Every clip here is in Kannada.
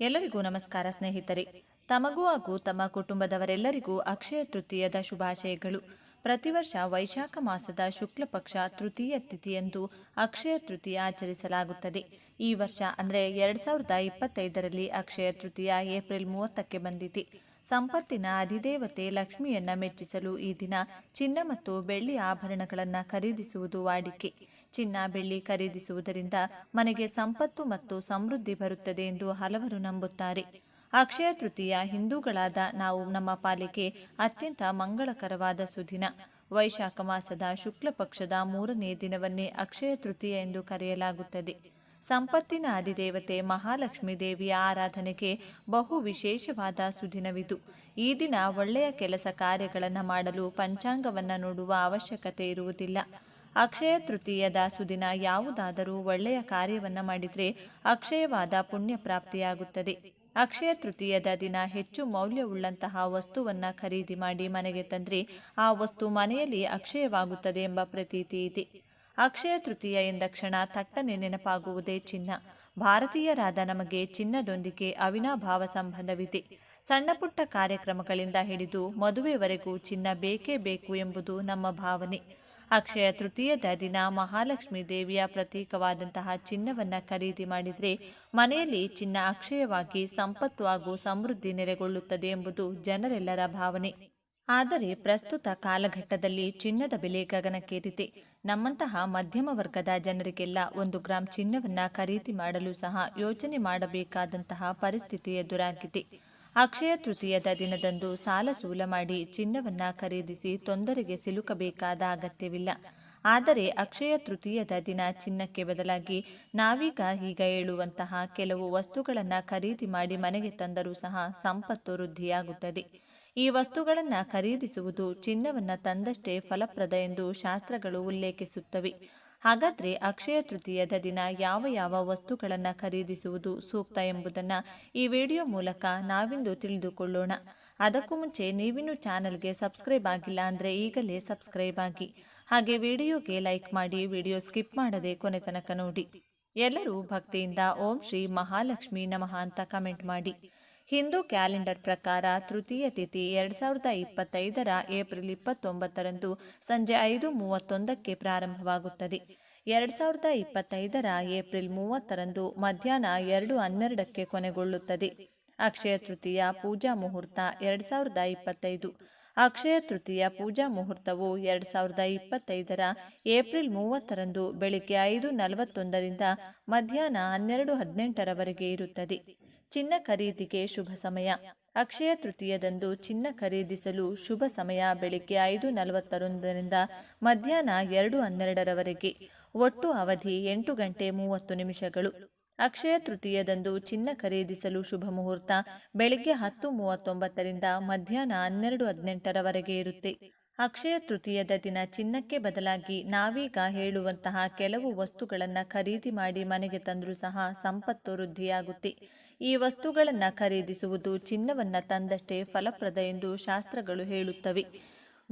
ಎಲ್ಲರಿಗೂ ನಮಸ್ಕಾರ ಸ್ನೇಹಿತರೆ. ತಮಗೂ ಹಾಗೂ ತಮ್ಮ ಕುಟುಂಬದವರೆಲ್ಲರಿಗೂ ಅಕ್ಷಯ ತೃತೀಯದ ಶುಭಾಶಯಗಳು. ಪ್ರತಿ ವರ್ಷ ವೈಶಾಖ ಮಾಸದ ಶುಕ್ಲ ಪಕ್ಷ ತೃತೀಯ ತಿಥಿಯಂದು ಅಕ್ಷಯ ತೃತೀಯ ಆಚರಿಸಲಾಗುತ್ತದೆ. ಈ ವರ್ಷ ಅಂದರೆ ಎರಡು ಸಾವಿರದ ಇಪ್ಪತ್ತೈದರಲ್ಲಿ ಅಕ್ಷಯ ತೃತೀಯ ಏಪ್ರಿಲ್ ಮೂವತ್ತಕ್ಕೆ ಬಂದಿದೆ. ಸಂಪತ್ತಿನ ಅಧಿದೇವತೆ ಲಕ್ಷ್ಮಿಯನ್ನ ಮೆಚ್ಚಿಸಲು ಈ ದಿನ ಚಿನ್ನ ಮತ್ತು ಬೆಳ್ಳಿ ಆಭರಣಗಳನ್ನು ಖರೀದಿಸುವುದು ವಾಡಿಕೆ. ಚಿನ್ನ, ಬೆಳ್ಳಿ ಖರೀದಿಸುವುದರಿಂದ ಮನೆಗೆ ಸಂಪತ್ತು ಮತ್ತು ಸಮೃದ್ಧಿ ಬರುತ್ತದೆ ಎಂದು ಹಲವರು ನಂಬುತ್ತಾರೆ. ಅಕ್ಷಯ ತೃತೀಯ ಹಿಂದೂಗಳಾದ ನಾವು ನಮ್ಮ ಪಾಲಿಗೆ ಅತ್ಯಂತ ಮಂಗಳಕರವಾದ ಸುದಿನ. ವೈಶಾಖ ಮಾಸದ ಶುಕ್ಲ ಪಕ್ಷದ ಮೂರನೇ ದಿನವನ್ನೇ ಅಕ್ಷಯ ತೃತೀಯ ಎಂದು ಕರೆಯಲಾಗುತ್ತದೆ. ಸಂಪತ್ತಿನ ಅಧಿದೇವತೆ ಮಹಾಲಕ್ಷ್ಮಿ ದೇವಿಯ ಆರಾಧನೆಗೆ ಬಹು ವಿಶೇಷವಾದ ಸುದಿನವಿದು. ಈ ದಿನ ಒಳ್ಳೆಯ ಕೆಲಸ ಕಾರ್ಯಗಳನ್ನು ಮಾಡಲು ಪಂಚಾಂಗವನ್ನು ನೋಡುವ ಅವಶ್ಯಕತೆ ಇರುವುದಿಲ್ಲ. ಅಕ್ಷಯ ತೃತೀಯದ ಸುದಿನ ಯಾವುದಾದರೂ ಒಳ್ಳೆಯ ಕಾರ್ಯವನ್ನು ಮಾಡಿದರೆ ಅಕ್ಷಯವಾದ ಪುಣ್ಯ ಪ್ರಾಪ್ತಿಯಾಗುತ್ತದೆ. ಅಕ್ಷಯ ತೃತೀಯದ ದಿನ ಹೆಚ್ಚು ಮೌಲ್ಯವುಳ್ಳಂತಹ ವಸ್ತುವನ್ನು ಖರೀದಿ ಮಾಡಿ ಮನೆಗೆ ತಂದರೆ ಆ ವಸ್ತು ಮನೆಯಲ್ಲಿ ಅಕ್ಷಯವಾಗುತ್ತದೆ ಎಂಬ ಪ್ರತೀತಿ ಇದೆ. ಅಕ್ಷಯ ತೃತೀಯ ಎಂದ ಕ್ಷಣ ತಟ್ಟನೆ ನೆನಪಾಗುವುದೇ ಚಿನ್ನ. ಭಾರತೀಯರಾದ ನಮಗೆ ಚಿನ್ನದೊಂದಿಗೆ ಅವಿನಾಭಾವ ಸಂಬಂಧವಿದೆ. ಸಣ್ಣ ಪುಟ್ಟ ಕಾರ್ಯಕ್ರಮಗಳಿಂದ ಹಿಡಿದು ಮದುವೆವರೆಗೂ ಚಿನ್ನ ಬೇಕೇ ಬೇಕು ಎಂಬುದು ನಮ್ಮ ಭಾವನೆ. ಅಕ್ಷಯ ತೃತೀಯದ ದಿನ ಮಹಾಲಕ್ಷ್ಮೀ ದೇವಿಯ ಪ್ರತೀಕವಾದಂತಹ ಚಿನ್ನವನ್ನು ಖರೀದಿ ಮಾಡಿದರೆ ಮನೆಯಲ್ಲಿ ಚಿನ್ನ ಅಕ್ಷಯವಾಗಿ ಸಂಪತ್ತು ಹಾಗೂ ಸಮೃದ್ಧಿ ನೆಲೆಗೊಳ್ಳುತ್ತದೆ ಎಂಬುದು ಜನರೆಲ್ಲರ ಭಾವನೆ. ಆದರೆ ಪ್ರಸ್ತುತ ಕಾಲಘಟ್ಟದಲ್ಲಿ ಚಿನ್ನದ ಬೆಲೆ ಗಗನಕ್ಕೇರಿದೆ. ನಮ್ಮಂತಹ ಮಧ್ಯಮ ವರ್ಗದ ಜನರಿಗೆಲ್ಲ ಒಂದು ಗ್ರಾಂ ಚಿನ್ನವನ್ನು ಖರೀದಿ ಮಾಡಲು ಸಹ ಯೋಚನೆ ಮಾಡಬೇಕಾದಂತಹ ಪರಿಸ್ಥಿತಿ ಎದುರಾಗಿದೆ. ಅಕ್ಷಯ ತೃತೀಯದ ದಿನದಂದು ಸಾಲ ಸೂಲ ಮಾಡಿ ಚಿನ್ನವನ್ನ ಖರೀದಿಸಿ ತೊಂದರೆಗೆ ಸಿಲುಕಬೇಕಾದ ಅಗತ್ಯವಿಲ್ಲ. ಆದರೆ ಅಕ್ಷಯ ತೃತೀಯದ ದಿನ ಚಿನ್ನಕ್ಕೆ ಬದಲಾಗಿ ನಾವೀಗ ಈಗ ಹೇಳುವಂತಹ ಕೆಲವು ವಸ್ತುಗಳನ್ನು ಖರೀದಿ ಮಾಡಿ ಮನೆಗೆ ತಂದರೂ ಸಹ ಸಂಪತ್ತು ವೃದ್ಧಿಯಾಗುತ್ತದೆ. ಈ ವಸ್ತುಗಳನ್ನು ಖರೀದಿಸುವುದು ಚಿನ್ನವನ್ನು ತಂದಷ್ಟೇ ಫಲಪ್ರದ ಎಂದು ಶಾಸ್ತ್ರಗಳು ಉಲ್ಲೇಖಿಸುತ್ತವೆ. ಹಾಗಾದರೆ ಅಕ್ಷಯ ತೃತೀಯದ ದಿನ ಯಾವ ಯಾವ ವಸ್ತುಗಳನ್ನು ಖರೀದಿಸುವುದು ಸೂಕ್ತ ಎಂಬುದನ್ನು ಈ ವಿಡಿಯೋ ಮೂಲಕ ನಾವಿಂದು ತಿಳಿದುಕೊಳ್ಳೋಣ. ಅದಕ್ಕೂ ಮುಂಚೆ ನೀವಿನ್ನೂ ಚಾನಲ್ಗೆ ಸಬ್ಸ್ಕ್ರೈಬ್ ಆಗಿಲ್ಲ ಅಂದರೆ ಈಗಲೇ ಸಬ್ಸ್ಕ್ರೈಬ್ ಆಗಿ. ಹಾಗೆ ವಿಡಿಯೋಗೆ ಲೈಕ್ ಮಾಡಿ ವಿಡಿಯೋ ಸ್ಕಿಪ್ ಮಾಡದೆ ಕೊನೆ ತನಕ ನೋಡಿ. ಎಲ್ಲರೂ ಭಕ್ತಿಯಿಂದ ಓಂ ಶ್ರೀ ಮಹಾಲಕ್ಷ್ಮಿ ನಮಃ ಅಂತ ಕಮೆಂಟ್ ಮಾಡಿ. ಹಿಂದೂ ಕ್ಯಾಲೆಂಡರ್ ಪ್ರಕಾರ ತೃತೀಯ ತಿಥಿ ಎರಡು ಸಾವಿರದ ಇಪ್ಪತ್ತೈದರ ಏಪ್ರಿಲ್ ಇಪ್ಪತ್ತೊಂಬತ್ತರಂದು ಸಂಜೆ ಐದು ಮೂವತ್ತೊಂದಕ್ಕೆ ಪ್ರಾರಂಭವಾಗುತ್ತದೆ. ಎರಡು ಸಾವಿರದ ಇಪ್ಪತ್ತೈದರ ಏಪ್ರಿಲ್ ಮೂವತ್ತರಂದು ಮಧ್ಯಾಹ್ನ ಎರಡು ಹನ್ನೆರಡಕ್ಕೆ ಕೊನೆಗೊಳ್ಳುತ್ತದೆ. ಅಕ್ಷಯ ತೃತೀಯ ಪೂಜಾ ಮುಹೂರ್ತ ಎರಡು ಸಾವಿರದ ಇಪ್ಪತ್ತೈದು. ಅಕ್ಷಯ ತೃತೀಯ ಪೂಜಾ ಮುಹೂರ್ತವು ಎರಡು ಸಾವಿರದ ಇಪ್ಪತ್ತೈದರ ಏಪ್ರಿಲ್ ಮೂವತ್ತರಂದು ಬೆಳಿಗ್ಗೆ ಐದು ನಲವತ್ತೊಂದರಿಂದ ಮಧ್ಯಾಹ್ನ ಹನ್ನೆರಡು ಹದಿನೆಂಟರವರೆಗೆ ಇರುತ್ತದೆ. ಚಿನ್ನ ಖರೀದಿಗೆ ಶುಭ ಸಮಯ. ಅಕ್ಷಯ ತೃತೀಯದಂದು ಚಿನ್ನ ಖರೀದಿಸಲು ಶುಭ ಸಮಯ ಬೆಳಿಗ್ಗೆ ಐದು ನಲವತ್ತರೊಂದರಿಂದ ಮಧ್ಯಾಹ್ನ ಎರಡು ಹನ್ನೆರಡರವರೆಗೆ. ಒಟ್ಟು ಅವಧಿ ಎಂಟು ಗಂಟೆ ಮೂವತ್ತು ನಿಮಿಷಗಳು. ಅಕ್ಷಯ ತೃತೀಯದಂದು ಚಿನ್ನ ಖರೀದಿಸಲು ಶುಭ ಮುಹೂರ್ತ ಬೆಳಿಗ್ಗೆ ಹತ್ತು ಮೂವತ್ತೊಂಬತ್ತರಿಂದ ಮಧ್ಯಾಹ್ನ ಹನ್ನೆರಡು ಹದಿನೆಂಟರವರೆಗೆ ಇರುತ್ತೆ. ಅಕ್ಷಯ ತೃತೀಯದ ದಿನ ಚಿನ್ನಕ್ಕೆ ಬದಲಾಗಿ ನಾವೀಗ ಹೇಳುವಂತಹ ಕೆಲವು ವಸ್ತುಗಳನ್ನು ಖರೀದಿ ಮಾಡಿ ಮನೆಗೆ ತಂದರೂ ಸಹ ಸಂಪತ್ತು ವೃದ್ಧಿಯಾಗುತ್ತೆ. ಈ ವಸ್ತುಗಳನ್ನು ಖರೀದಿಸುವುದು ಚಿನ್ನವನ್ನು ತಂದಷ್ಟೇ ಫಲಪ್ರದ ಎಂದು ಶಾಸ್ತ್ರಗಳು ಹೇಳುತ್ತವೆ.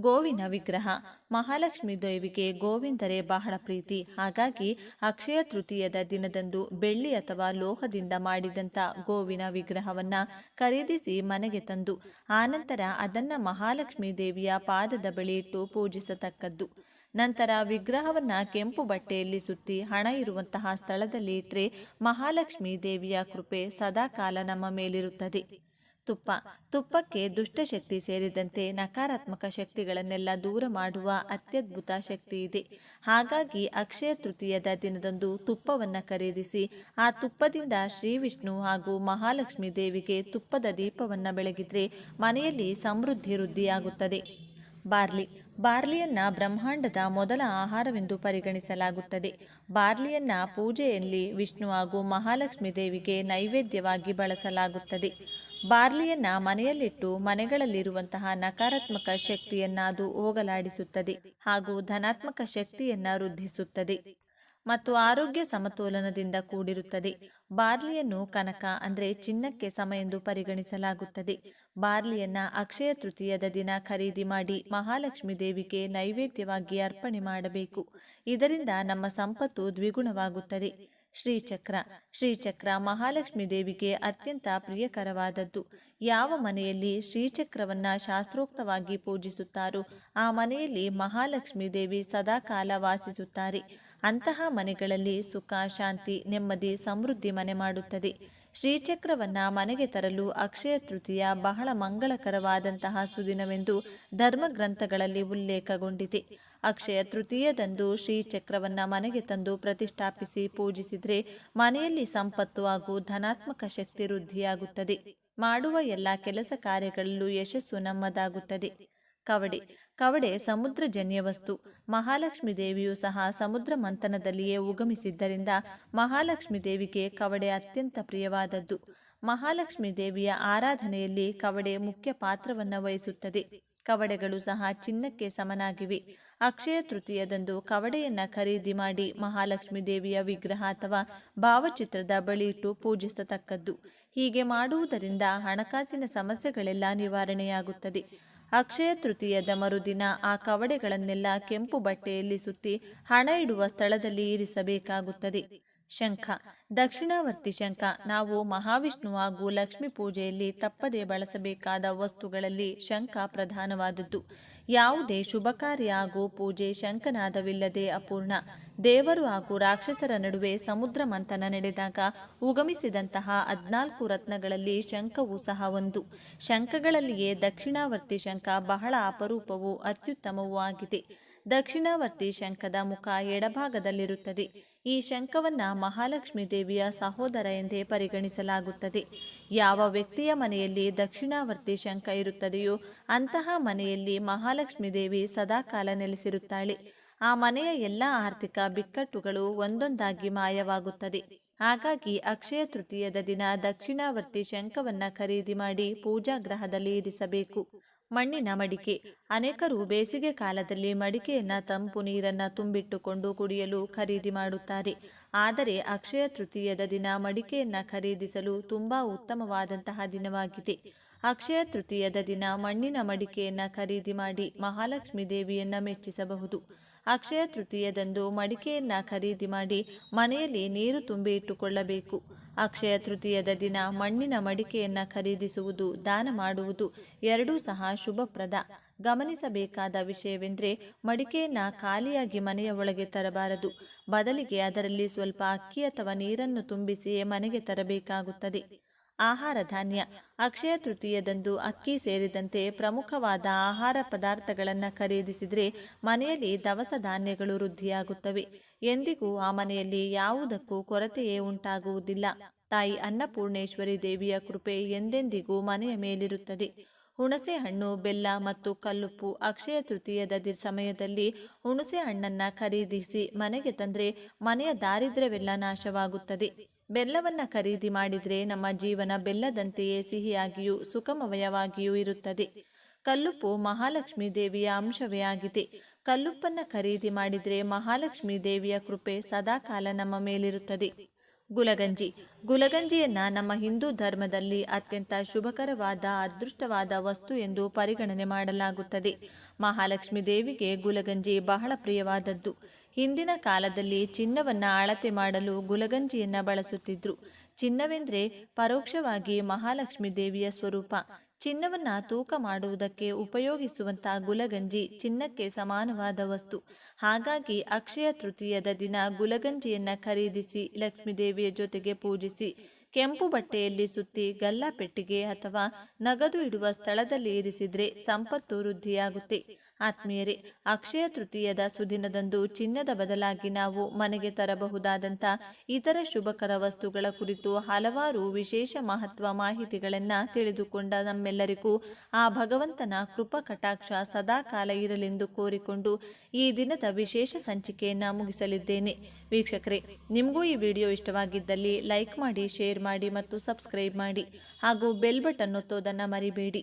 ಗೋವಿನ ವಿಗ್ರಹ, ಮಹಾಲಕ್ಷ್ಮಿ ದೇವಿಗೆ ಗೋವಿಂದರೆ ಬಹಳ ಪ್ರೀತಿ. ಹಾಗಾಗಿ ಅಕ್ಷಯ ತೃತೀಯದ ದಿನದಂದು ಬೆಳ್ಳಿ ಅಥವಾ ಲೋಹದಿಂದ ಮಾಡಿದಂಥ ಗೋವಿನ ವಿಗ್ರಹವನ್ನು ಖರೀದಿಸಿ ಮನೆಗೆ ತಂದು, ಆನಂತರ ಅದನ್ನು ಮಹಾಲಕ್ಷ್ಮಿ ದೇವಿಯ ಪಾದದ ಬಳಿ ಪೂಜಿಸತಕ್ಕದ್ದು. ನಂತರ ವಿಗ್ರಹವನ್ನು ಕೆಂಪು ಬಟ್ಟೆಯಲ್ಲಿ ಸುತ್ತಿ ಹಣ ಇರುವಂತಹ ಸ್ಥಳದಲ್ಲಿ ಇಟ್ಟರೆ ಮಹಾಲಕ್ಷ್ಮಿ ದೇವಿಯ ಕೃಪೆ ಸದಾಕಾಲ ನಮ್ಮ ಮೇಲಿರುತ್ತದೆ. ತುಪ್ಪ. ತುಪ್ಪಕ್ಕೆ ದುಷ್ಟಶಕ್ತಿ ಸೇರಿದಂತೆ ನಕಾರಾತ್ಮಕ ಶಕ್ತಿಗಳನ್ನೆಲ್ಲ ದೂರ ಮಾಡುವ ಅತ್ಯದ್ಭುತ ಶಕ್ತಿ ಇದೆ. ಹಾಗಾಗಿ ಅಕ್ಷಯ ತೃತೀಯದ ದಿನದಂದು ತುಪ್ಪವನ್ನು ಖರೀದಿಸಿ ಆ ತುಪ್ಪದಿಂದ ಶ್ರೀ ವಿಷ್ಣು ಹಾಗೂ ಮಹಾಲಕ್ಷ್ಮಿ ದೇವಿಗೆ ತುಪ್ಪದ ದೀಪವನ್ನು ಬೆಳಗಿದ್ರೆ ಮನೆಯಲ್ಲಿ ಸಮೃದ್ಧಿ ವೃದ್ಧಿಯಾಗುತ್ತದೆ. ಬಾರ್ಲಿ. ಬಾರ್ಲಿಯನ್ನ ಬ್ರಹ್ಮಾಂಡದ ಮೊದಲ ಆಹಾರವೆಂದು ಪರಿಗಣಿಸಲಾಗುತ್ತದೆ. ಬಾರ್ಲಿಯನ್ನ ಪೂಜೆಯಲ್ಲಿ ವಿಷ್ಣು ಹಾಗೂ ಮಹಾಲಕ್ಷ್ಮಿ ದೇವಿಗೆ ನೈವೇದ್ಯವಾಗಿ ಬಳಸಲಾಗುತ್ತದೆ. ಬಾರ್ಲಿಯನ್ನ ಮನೆಯಲ್ಲಿಟ್ಟು ಮನೆಗಳಲ್ಲಿರುವಂತಹ ನಕಾರಾತ್ಮಕ ಶಕ್ತಿಯನ್ನ ಅದು ಹೋಗಲಾಡಿಸುತ್ತದೆ ಹಾಗೂ ಧನಾತ್ಮಕ ಶಕ್ತಿಯನ್ನ ವೃದ್ಧಿಸುತ್ತದೆ. ಮತ್ತು ಆರೋಗ್ಯ ಸಮತೋಲನದಿಂದ ಕೂಡಿರುತ್ತದೆ. ಬಾರ್ಲಿಯನ್ನು ಕನಕ ಅಂದರೆ ಚಿನ್ನಕ್ಕೆ ಸಮ ಎಂದು ಪರಿಗಣಿಸಲಾಗುತ್ತದೆ. ಬಾರ್ಲಿಯನ್ನ ಅಕ್ಷಯ ತೃತೀಯದ ದಿನ ಖರೀದಿ ಮಾಡಿ ಮಹಾಲಕ್ಷ್ಮಿ ದೇವಿಗೆ ನೈವೇದ್ಯವಾಗಿ ಅರ್ಪಣೆ ಮಾಡಬೇಕು. ಇದರಿಂದ ನಮ್ಮ ಸಂಪತ್ತು ದ್ವಿಗುಣವಾಗುತ್ತದೆ. ಶ್ರೀಚಕ್ರ. ಶ್ರೀಚಕ್ರ ಮಹಾಲಕ್ಷ್ಮಿ ದೇವಿಗೆ ಅತ್ಯಂತ ಪ್ರಿಯಕರವಾದದ್ದು. ಯಾವ ಮನೆಯಲ್ಲಿ ಶ್ರೀಚಕ್ರವನ್ನು ಶಾಸ್ತ್ರೋಕ್ತವಾಗಿ ಪೂಜಿಸುತ್ತಾರೋ, ಆ ಮನೆಯಲ್ಲಿ ಮಹಾಲಕ್ಷ್ಮೀ ದೇವಿ ಸದಾಕಾಲ ವಾಸಿಸುತ್ತಾರೆ. ಅಂತಹ ಮನೆಗಳಲ್ಲಿ ಸುಖ, ಶಾಂತಿ, ನೆಮ್ಮದಿ, ಸಮೃದ್ಧಿ ಮನೆ ಮಾಡುತ್ತದೆ. ಶ್ರೀಚಕ್ರವನ್ನು ಮನೆಗೆ ತರಲು ಅಕ್ಷಯ ತೃತೀಯ ಬಹಳ ಮಂಗಳಕರವಾದಂತಹ ಸುದಿನವೆಂದು ಧರ್ಮಗ್ರಂಥಗಳಲ್ಲಿ ಉಲ್ಲೇಖಗೊಂಡಿದೆ. ಅಕ್ಷಯ ತೃತೀಯದಂದು ಶ್ರೀ ಚಕ್ರವನ್ನ ಮನೆಗೆ ತಂದು ಪ್ರತಿಷ್ಠಾಪಿಸಿ ಪೂಜಿಸಿದ್ರೆ ಮನೆಯಲ್ಲಿ ಸಂಪತ್ತು ಹಾಗೂ ಧನಾತ್ಮಕ ಶಕ್ತಿ ವೃದ್ಧಿಯಾಗುತ್ತದೆ. ಮಾಡುವ ಎಲ್ಲ ಕೆಲಸ ಕಾರ್ಯಗಳಲ್ಲೂ ಯಶಸ್ಸು ನಮ್ಮದಾಗುತ್ತದೆ. ಕವಡೆ ಕವಡೆ ಸಮುದ್ರಜನ್ಯ ವಸ್ತು. ಮಹಾಲಕ್ಷ್ಮಿ ದೇವಿಯು ಸಹ ಸಮುದ್ರ ಮಂಥನದಲ್ಲಿಯೇ ಉಗಮಿಸಿದ್ದರಿಂದ ಮಹಾಲಕ್ಷ್ಮಿ ದೇವಿಗೆ ಕವಡೆ ಅತ್ಯಂತ ಪ್ರಿಯವಾದದ್ದು. ಮಹಾಲಕ್ಷ್ಮಿ ದೇವಿಯ ಆರಾಧನೆಯಲ್ಲಿ ಕವಡೆ ಮುಖ್ಯ ಪಾತ್ರವನ್ನು ವಹಿಸುತ್ತದೆ. ಕವಡೆಗಳು ಸಹ ಚಿನ್ನಕ್ಕೆ ಸಮನಾಗಿವೆ. ಅಕ್ಷಯ ತೃತೀಯದಂದು ಕವಡೆಯನ್ನ ಖರೀದಿ ಮಾಡಿ ಮಹಾಲಕ್ಷ್ಮಿ ದೇವಿಯ ವಿಗ್ರಹ ಅಥವಾ ಭಾವಚಿತ್ರದ ಬಳಿ ಇಟ್ಟು ಪೂಜಿಸತಕ್ಕದ್ದು. ಹೀಗೆ ಮಾಡುವುದರಿಂದ ಹಣಕಾಸಿನ ಸಮಸ್ಯೆಗಳೆಲ್ಲ ನಿವಾರಣೆಯಾಗುತ್ತದೆ. ಅಕ್ಷಯ ತೃತೀಯದ ಮರುದಿನ ಆ ಕವಡೆಗಳನ್ನೆಲ್ಲ ಕೆಂಪು ಬಟ್ಟೆಯಲ್ಲಿ ಸುತ್ತಿ ಹಣ ಇಡುವ ಸ್ಥಳದಲ್ಲಿ ಇರಿಸಬೇಕಾಗುತ್ತದೆ. ಶಂಖ. ದಕ್ಷಿಣಾವರ್ತಿ ಶಂಖ. ನಾವು ಮಹಾವಿಷ್ಣು ಹಾಗೂ ಲಕ್ಷ್ಮಿ ಪೂಜೆಯಲ್ಲಿ ತಪ್ಪದೆ ಬಳಸಬೇಕಾದ ವಸ್ತುಗಳಲ್ಲಿ ಶಂಖ ಪ್ರಧಾನವಾದದ್ದು. ಯಾವುದೇ ಶುಭ ಕಾರ್ಯ ಹಾಗೂ ಪೂಜೆ ಶಂಖನಾದವಿಲ್ಲದೆ ಅಪೂರ್ಣ. ದೇವರು ಹಾಗೂ ರಾಕ್ಷಸರ ನಡುವೆ ಸಮುದ್ರ ಮಂಥನ ನಡೆದಾಗ ಉಗಮಿಸಿದಂತಹ ಹದ್ನಾಲ್ಕು ರತ್ನಗಳಲ್ಲಿ ಶಂಖವೂ ಸಹ ಒಂದು. ಶಂಖಗಳಲ್ಲಿಯೇ ದಕ್ಷಿಣಾವರ್ತಿ ಶಂಖ ಬಹಳ ಅಪರೂಪವೂ ಅತ್ಯುತ್ತಮವೂ ಆಗಿದೆ. ದಕ್ಷಿಣಾವರ್ತಿ ಶಂಖದ ಮುಖ ಎಡಭಾಗದಲ್ಲಿರುತ್ತದೆ. ಈ ಶಂಖವನ್ನ ಮಹಾಲಕ್ಷ್ಮಿ ದೇವಿಯ ಸಹೋದರ ಎಂದೇ ಪರಿಗಣಿಸಲಾಗುತ್ತದೆ. ಯಾವ ವ್ಯಕ್ತಿಯ ಮನೆಯಲ್ಲಿ ದಕ್ಷಿಣಾವರ್ತಿ ಶಂಖ ಇರುತ್ತದೆಯೋ ಅಂತಹ ಮನೆಯಲ್ಲಿ ಮಹಾಲಕ್ಷ್ಮಿ ದೇವಿ ಸದಾಕಾಲ ನೆಲೆಸಿರುತ್ತಾಳೆ. ಆ ಮನೆಯ ಎಲ್ಲ ಆರ್ಥಿಕ ಬಿಕ್ಕಟ್ಟುಗಳು ಒಂದೊಂದಾಗಿ ಮಾಯವಾಗುತ್ತದೆ. ಹಾಗಾಗಿ ಅಕ್ಷಯ ತೃತೀಯದ ದಿನ ದಕ್ಷಿಣಾವರ್ತಿ ಶಂಖವನ್ನ ಖರೀದಿ ಮಾಡಿ ಪೂಜಾ ಗ್ರಹದಲ್ಲಿ ಇರಿಸಬೇಕು. ಮಣ್ಣಿನ ಮಡಿಕೆ. ಅನೇಕರು ಬೇಸಿಗೆ ಕಾಲದಲ್ಲಿ ಮಡಿಕೆಯನ್ನ ತಂಪು ನೀರನ್ನ ತುಂಬಿಟ್ಟುಕೊಂಡು ಕುಡಿಯಲು ಖರೀದಿ ಮಾಡುತ್ತಾರೆ. ಆದರೆ ಅಕ್ಷಯ ತೃತೀಯದ ದಿನ ಮಡಿಕೆಯನ್ನ ಖರೀದಿಸಲು ತುಂಬಾ ಉತ್ತಮವಾದಂತಹ ದಿನವಾಗಿದೆ. ಅಕ್ಷಯ ತೃತೀಯದ ದಿನ ಮಣ್ಣಿನ ಮಡಿಕೆಯನ್ನ ಖರೀದಿ ಮಾಡಿ ಮಹಾಲಕ್ಷ್ಮಿ ದೇವಿಯನ್ನ ಮೆಚ್ಚಿಸಬಹುದು. ಅಕ್ಷಯ ತೃತೀಯದಂದು ಮಡಿಕೆಯನ್ನ ಖರೀದಿ ಮಾಡಿ ಮನೆಯಲ್ಲಿ ನೀರು ತುಂಬಿ ಇಟ್ಟುಕೊಳ್ಳಬೇಕು. ಅಕ್ಷಯ ತೃತೀಯದ ದಿನ ಮಣ್ಣಿನ ಮಡಿಕೆಯನ್ನ ಖರೀದಿಸುವುದು, ದಾನ ಮಾಡುವುದು ಎರಡೂ ಸಹ ಶುಭಪ್ರದ. ಗಮನಿಸಬೇಕಾದ ವಿಷಯವೆಂದರೆ ಮಡಿಕೆಯನ್ನ ಖಾಲಿಯಾಗಿ ಮನೆಯ ಒಳಗೆ ತರಬಾರದು. ಬದಲಿಗೆ ಅದರಲ್ಲಿ ಸ್ವಲ್ಪ ಅಕ್ಕಿ ಅಥವಾ ನೀರನ್ನು ತುಂಬಿಸಿಯೇ ಮನೆಗೆ ತರಬೇಕಾಗುತ್ತದೆ. ಆಹಾರ ಧಾನ್ಯ. ಅಕ್ಷಯ ತೃತೀಯದಂದು ಅಕ್ಕಿ ಸೇರಿದಂತೆ ಪ್ರಮುಖವಾದ ಆಹಾರ ಪದಾರ್ಥಗಳನ್ನು ಖರೀದಿಸಿದರೆ ಮನೆಯಲ್ಲಿ ದವಸ ಧಾನ್ಯಗಳು ವೃದ್ಧಿಯಾಗುತ್ತವೆ. ಎಂದಿಗೂ ಆ ಮನೆಯಲ್ಲಿ ಯಾವುದಕ್ಕೂ ಕೊರತೆಯೇ ಉಂಟಾಗುವುದಿಲ್ಲ. ತಾಯಿ ಅನ್ನಪೂರ್ಣೇಶ್ವರಿ ದೇವಿಯ ಕೃಪೆ ಎಂದೆಂದಿಗೂ ಮನೆಯ ಮೇಲಿರುತ್ತದೆ. ಹುಣಸೆ ಹಣ್ಣು ಬೆಲ್ಲ ಮತ್ತು ಕಲ್ಲುಪ್ಪು ಅಕ್ಷಯ ತೃತೀಯದ ಸಮಯದಲ್ಲಿ ಹುಣಸೆ ಹಣ್ಣನ್ನು ಖರೀದಿಸಿ ಮನೆಗೆ ತಂದ್ರೆ ಮನೆಯ ದಾರಿದ್ರ್ಯವೆಲ್ಲ ನಾಶವಾಗುತ್ತದೆ. ಬೆಲ್ಲವನ್ನು ಖರೀದಿ ಮಾಡಿದರೆ ನಮ್ಮ ಜೀವನ ಬೆಲ್ಲದಂತೆಯೇ ಸಿಹಿಯಾಗಿಯೂ ಸುಖಮಯವಾಗಿಯೂ ಇರುತ್ತದೆ. ಕಲ್ಲುಪ್ಪು ಮಹಾಲಕ್ಷ್ಮೀ ದೇವಿಯ ಅಂಶವೇ ಆಗಿದೆ. ಕಲ್ಲುಪ್ಪನ್ನ ಖರೀದಿ ಮಾಡಿದರೆ ಮಹಾಲಕ್ಷ್ಮೀ ದೇವಿಯ ಕೃಪೆ ಸದಾಕಾಲ ನಮ್ಮ ಮೇಲಿರುತ್ತದೆ. ಗುಲಗಂಜಿ. ಗುಲಗಂಜಿಯನ್ನ ನಮ್ಮ ಹಿಂದೂ ಧರ್ಮದಲ್ಲಿ ಅತ್ಯಂತ ಶುಭಕರವಾದ, ಅದೃಷ್ಟವಾದ ವಸ್ತು ಎಂದು ಪರಿಗಣನೆ ಮಾಡಲಾಗುತ್ತದೆ. ಮಹಾಲಕ್ಷ್ಮಿ ದೇವಿಗೆ ಗುಲಗಂಜಿ ಬಹಳ ಪ್ರಿಯವಾದದ್ದು. ಹಿಂದಿನ ಕಾಲದಲ್ಲಿ ಚಿನ್ನವನ್ನ ಅಳತೆ ಮಾಡಲು ಗುಲಗಂಜಿಯನ್ನ ಬಳಸುತ್ತಿದ್ರು. ಚಿನ್ನವೆಂದ್ರೆ ಪರೋಕ್ಷವಾಗಿ ಮಹಾಲಕ್ಷ್ಮಿ ದೇವಿಯ ಸ್ವರೂಪ. ಚಿನ್ನವನ್ನ ತೂಕ ಮಾಡುವುದಕ್ಕೆ ಉಪಯೋಗಿಸುವಂತ ಗುಲಗಂಜಿ ಚಿನ್ನಕ್ಕೆ ಸಮಾನವಾದ ವಸ್ತು. ಹಾಗಾಗಿ ಅಕ್ಷಯ ತೃತೀಯದ ದಿನ ಗುಲಗಂಜಿಯನ್ನ ಖರೀದಿಸಿ ಲಕ್ಷ್ಮೀದೇವಿಯ ಜೊತೆಗೆ ಪೂಜಿಸಿ, ಕೆಂಪು ಬಟ್ಟೆಯಲ್ಲಿ ಸುತ್ತಿ ಗಲ್ಲಾ ಪೆಟ್ಟಿಗೆ ಅಥವಾ ನಗದು ಇಡುವ ಸ್ಥಳದಲ್ಲಿ ಇರಿಸಿದ್ರೆ ಸಂಪತ್ತು ವೃದ್ಧಿಯಾಗುತ್ತೆ. ಆತ್ಮೀಯರೇ, ಅಕ್ಷಯ ತೃತೀಯದ ಸುದಿನದಂದು ಚಿನ್ನದ ಬದಲಾಗಿ ನಾವು ಮನೆಗೆ ತರಬಹುದಾದಂಥ ಇತರ ಶುಭಕರ ವಸ್ತುಗಳ ಕುರಿತು ಹಲವಾರು ವಿಶೇಷ ಮಹತ್ವ ಮಾಹಿತಿಗಳನ್ನು ತಿಳಿದುಕೊಂಡ ನಮ್ಮೆಲ್ಲರಿಗೂ ಆ ಭಗವಂತನ ಕೃಪಾ ಕಟಾಕ್ಷ ಸದಾ ಕಾಲ ಇರಲೆಂದು ಕೋರಿಕೊಂಡು ಈ ದಿನದ ವಿಶೇಷ ಸಂಚಿಕೆಯನ್ನು ಮುಗಿಸಲಿದ್ದೇನೆ. ವೀಕ್ಷಕರೇ, ನಿಮಗೂ ಈ ವಿಡಿಯೋ ಇಷ್ಟವಾಗಿದ್ದಲ್ಲಿ ಲೈಕ್ ಮಾಡಿ, ಶೇರ್ ಮಾಡಿ ಮತ್ತು ಸಬ್ಸ್ಕ್ರೈಬ್ ಮಾಡಿ ಹಾಗೂ ಬೆಲ್ ಬಟನ್ ಒತ್ತೋದನ್ನು ಮರಿಬೇಡಿ.